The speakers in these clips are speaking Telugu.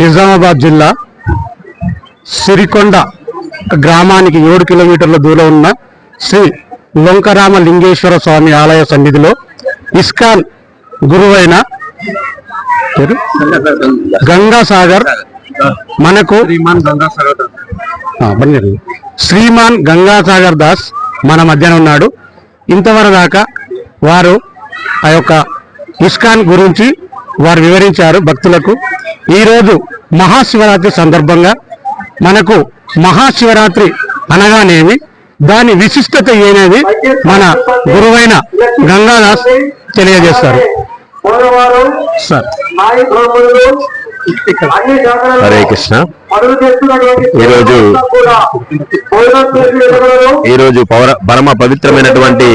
నిజామాబాద్ జిల్లా సిరికొండ గ్రామానికి ఏడు కిలోమీటర్ల దూరం ఉన్న శ్రీ లొంకరామ లింగేశ్వర స్వామి ఆలయ సన్నిధిలో ఇస్కాన్ గురువైన? గంగాసాగర్ మనకు శ్రీమాన్ గంగాసాగర్ దాస్. మన మధ్యన ఉన్నాడు. ఇంతవరకు దాకా వారు ఆ యొక్క ఇస్కాన్ గురించి వారు వివరించారు భక్తులకు. ఈరోజు మహాశివరాత్రి సందర్భంగా మనకు మహాశివరాత్రి అనగానేమి? దాని విశిష్టత ఏనేది? మన గురువైన గంగాదాస్ తెలియజేస్తారు. సార్. హరే కృష్ణ. ఈరోజు ఈరోజు పౌర పరమ పవిత్రమైనటువంటి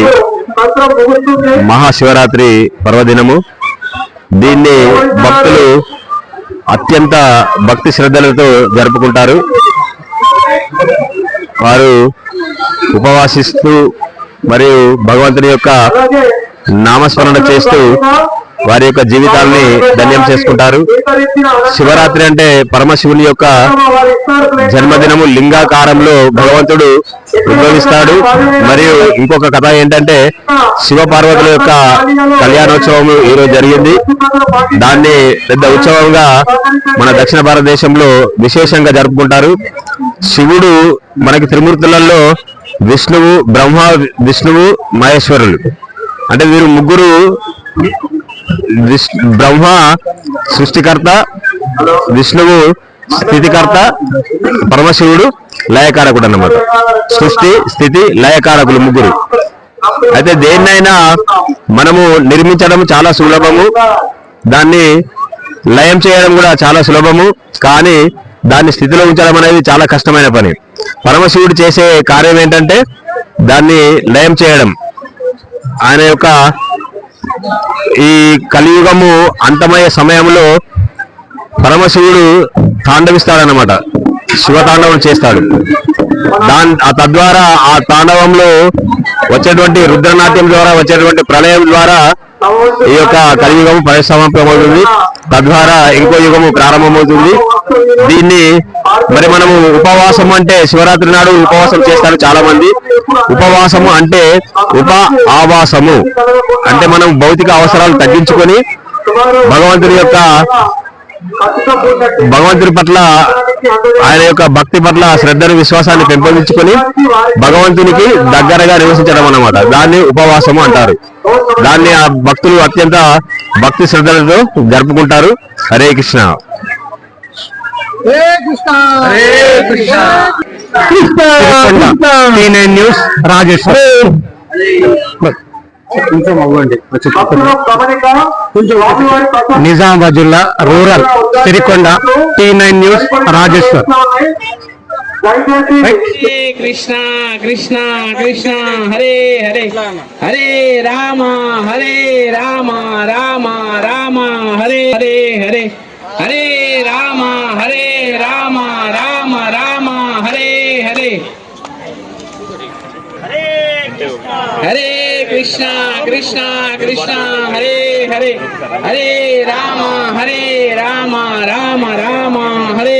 మహాశివరాత్రి పర్వదినము. దీన్ని భక్తులు అత్యంత భక్తి శ్రద్ధలతో జరుపుకుంటారు. వారు ఉపవాసిస్తూ మరియు భగవంతుని యొక్క నామస్మరణ చేస్తూ వారి యొక్క జీవితాల్ని ధన్యం చేసుకుంటారు. శివరాత్రి అంటే పరమశివుని యొక్క జన్మదినము లింగాకారంలో భగవంతుడు ఉద్భవిస్తాడు. మరియు ఇంకొక కథ ఏంటంటే శివ పార్వతుల యొక్క కళ్యాణోత్సవం ఈరోజు జరిగింది. దాన్ని పెద్ద ఉత్సవంగా మన దక్షిణ భారతదేశంలో విశేషంగా జరుపుకుంటారు. శివుడు మనకి త్రిమూర్తులలో విష్ణువు బ్రహ్మ విష్ణువు మహేశ్వరులు. అంటే వీరు ముగ్గురు బ్రహ్మ సృష్టికర్త విష్ణువు స్థితికర్త పరమశివుడు లయకారకుడు అన్నమాట. సృష్టి స్థితి లయకారకులు ముగ్గురు. అయితే దేన్నైనా మనము నిర్మించడం చాలా సులభము. దాన్ని లయం చేయడం కూడా చాలా సులభము. కానీ దాన్ని స్థితిలో ఉంచడం అనేది చాలా కష్టమైన పని. పరమశివుడు చేసే కార్యం ఏంటంటే దాన్ని లయం చేయడం. ఆయన యొక్క ఈ కలియుగము అంతమయ్యే సమయంలో పరమశివుడు తాండవిస్తాడనమాట శివతాండవం చేస్తాడు. దాని ఆ తద్వారా ఆ తాండవంలో వచ్చేటువంటి రుద్రనాట్యం ద్వారా వచ్చేటువంటి ప్రళయం ద్వారా ఈ యొక్క కలియుగము పరిసమాప్తమవుతుంది. తద్వారా ఇంకో యుగము ప్రారంభమవుతుంది. దీన్ని మరి మనము ఉపవాసం అంటే శివరాత్రి నాడు ఉపవాసం చేస్తారు చాలా మంది ఉపవాసము అంటే ఉప ఆవాసము. అంటే మనం భౌతిక అవసరాలు తగ్గించుకొని భగవంతుడి యొక్క భగవంతుడి పట్ల ఆయన యొక్క భక్తి పట్ల శ్రద్ధను విశ్వాసాన్ని పెంపొందించుకొని భగవంతునికి దగ్గరగా నివసించడం అన్నమాట. దాన్ని ఉపవాసము అంటారు. దాన్ని ఆ భక్తులు అత్యంత భక్తి శ్రద్ధలతో జరుపుకుంటారు. హరే కృష్ణ. న్యూస్ రాజేశ్వర్. నిజామాబాద్ జిల్లా rural Sirikonda T nine news Rajeshwar. Hare Krishna Krishna Krishna Hare Hare Hare Rama Hare Rama Rama Rama Hare Hare Hare Hare Rama Hare Rama Rama Rama Hare Hare Hare Krishna Krishna Krishna Hare Hare Hare Rama Hare Rama Rama Rama Hare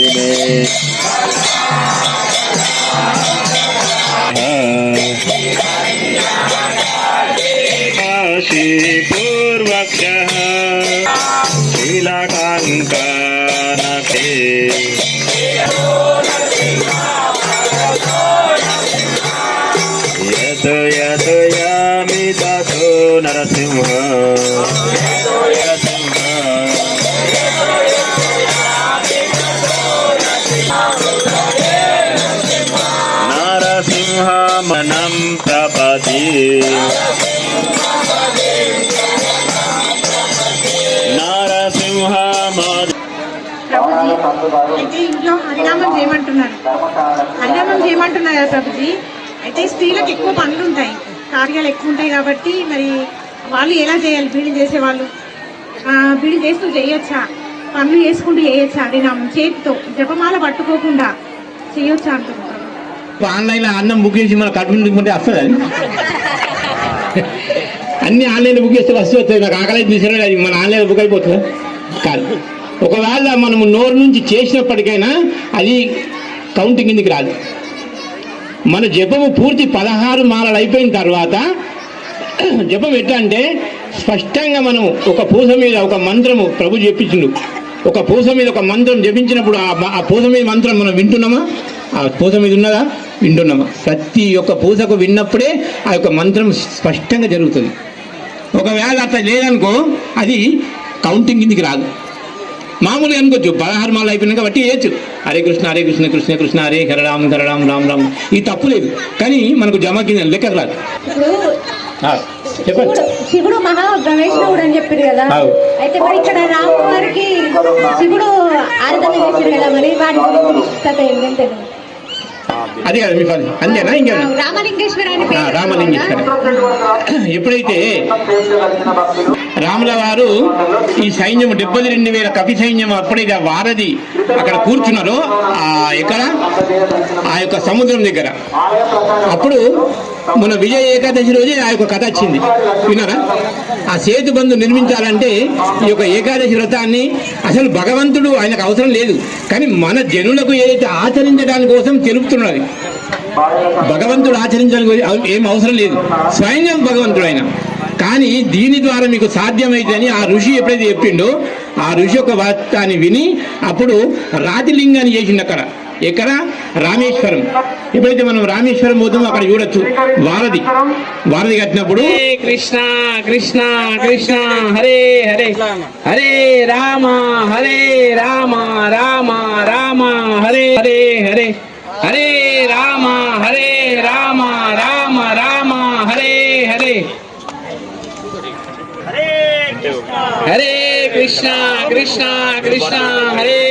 Narasimha మాది అయితే ఇంట్లో హరినామం చేయమంటున్నారు. హరినామం చేయమంటున్నారు కదా ప్రభుజీ? అయితే స్త్రీలకు ఎక్కువ పనులు ఉంటాయి. కార్యాలు ఎక్కువ ఉంటాయి కాబట్టి మరి వాళ్ళు ఎలా చేయాలి? బీడీ చేసే వాళ్ళు బీడీ చేస్తూ చేయొచ్చా? పనులు చేసుకుంటూ చేయొచ్చా? హరినామం చేతితో జపమాల పట్టుకోకుండా చేయొచ్చా అంటున్నారు ఆన్లైన్లో అన్నం బుక్ చేసి మన కడుపు నిండుకుంటే వస్తుంది? అది అన్ని ఆన్లైన్ బుక్ చేస్తే వస్తూ వస్తుంది. నాకు ఆకలి తీసుకురా అది మన ఆన్లైన్ బుక్ అయిపోతుంది? కాదు. ఒకవేళ మనము నోరు నుంచి చేసినప్పటికైనా అది కౌంటింగ్ కిందికి రాదు. మన జపము పూర్తి పదహారు మాలలు అయిపోయిన తర్వాత జపం ఎట్లా అంటే స్పష్టంగా మనం ఒక పూస మీద ఒక మంత్రము ప్రభు చెప్పించిండు ఒక పూస మీద ఒక మంత్రం జపించినప్పుడు ఆ ఆ పూస మీద మంత్రం మనం వింటున్నామా? ఆ పూస మీద ఉన్నదా? వింటున్నామా. ప్రతి ఒక్క పూసకు విన్నప్పుడే ఆ యొక్క మంత్రం స్పష్టంగా జరుగుతుంది. ఒకవేళ అట్లా లేదనుకో అది కౌంటింగ్ కిందికి రాదు. మామూలుగా అనుకోవచ్చు పదహారు మాలు అయిపోయినాక బట్టి చేయొచ్చు హరే కృష్ణ హరే కృష్ణ కృష్ణ కృష్ణ హరే హర రామ్ హర రామ్ రామ్ రామ్. ఇది తప్పు లేదు. కానీ మనకు జమ కింద లెక్క రాదు. చెప్పండి. శివుడు శివుడు మహా గణేశ్వరుడు అని చెప్పారు కదా. అవు. అయితే మరి ఇక్కడ రామువారికి శివుడు ఆరాధన చేశారు కదా మరి? వాటి గురించి విశిష్టత ఏంటని తెలియదు అదే కదా మీ పని. అంతేనా? ఇంకేనా రామలింగేశ్వర ఎప్పుడైతే రాముల వారు ఈ సైన్యం డెబ్బై రెండు వేల కపి సైన్యం అప్పుడైతే ఆ వారధి అక్కడ కూర్చున్నారో ఆ ఎక్కడ? ఆ యొక్క సముద్రం దగ్గర. అప్పుడు మన విజయ ఏకాదశి రోజే ఆ యొక్క కథ వచ్చింది. విన్నారా? ఆ సేతు బంధు నిర్మించాలంటే ఈ యొక్క ఏకాదశి వ్రతాన్ని అసలు భగవంతుడు ఆయనకు అవసరం లేదు. కానీ మన జనులకు ఏదైతే ఆచరించడాని కోసం తెలుపుతున్నది భగవంతుడు ఆచరించడానికి ఏం అవసరం లేదు. స్వయంగా భగవంతుడు ఆయన. కానీ దీని ద్వారా మీకు సాధ్యమైందని ఆ ఋషి ఎప్పుడైతే చెప్పిండో ఆ ఋషి యొక్క వాక్యాన్ని విని అప్పుడు రాతిలింగాన్ని చేసిండు అక్కడ. ఎక్కడ? రామేశ్వరం. ఎప్పుడైతే మనం రామేశ్వరం పోతామో అక్కడ చూడొచ్చు. వారధి. వారధి కట్టినప్పుడు కృష్ణ కృష్ణ కృష్ణ. హరే హరే. హరే రామ హరే రామ రామ రామ. హరే హరే హరే. హరే రామ హరే రామ రామ రామ. హరే హరే. హరే కృష్ణ కృష్ణ కృష్ణ. హరే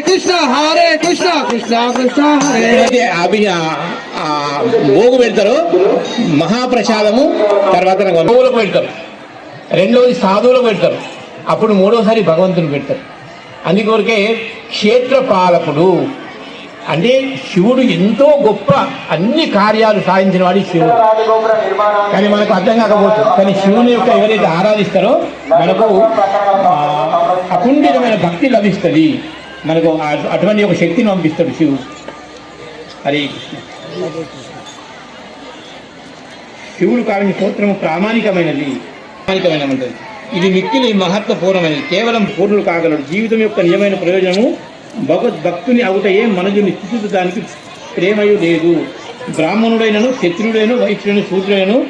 కృష్ణ హరే కృష్ణ కృష్ణ కృష్ణ హరే. అభి భోగు పెడతారో. మహాప్రసాదము తర్వాత గోవులకు పెడతారు. రెండవది సాధువులకు పెడతారు. అప్పుడు మూడోసారి భగవంతుని పెడతారు. అందుకొరకే క్షేత్రపాలకుడు. అంటే శివుడు ఎంతో గొప్ప అన్ని కార్యాలు సాధించిన వాడి శివుడు. కానీ మనకు అర్థం కాకపోతుంది కానీ శివుని యొక్క ఎవరైతే ఆరాధిస్తారో మనకు ఆ, అకుంఠితమైన భక్తి లభిస్తుంది. మనకు అటువంటి ఒక శక్తిని పంపిస్తాడు శివుడు. హరి శివుడు కావిన స్తోత్రము ప్రామాణికమైనది. ప్రామాణికమైనది. ఇది మిక్కిలి మహత్వపూర్ణమైనది. కేవలం పూర్ణులు కాగలడు. జీవితం యొక్క నిజమైన ప్రయోజనము భగవద్భక్తుని అవుటయే మనజుని స్థితిదానికి ప్రేమయు లేదు. బ్రాహ్మణుడైనను శత్రుడైన వైశ్యుడైన సూర్యుడైనను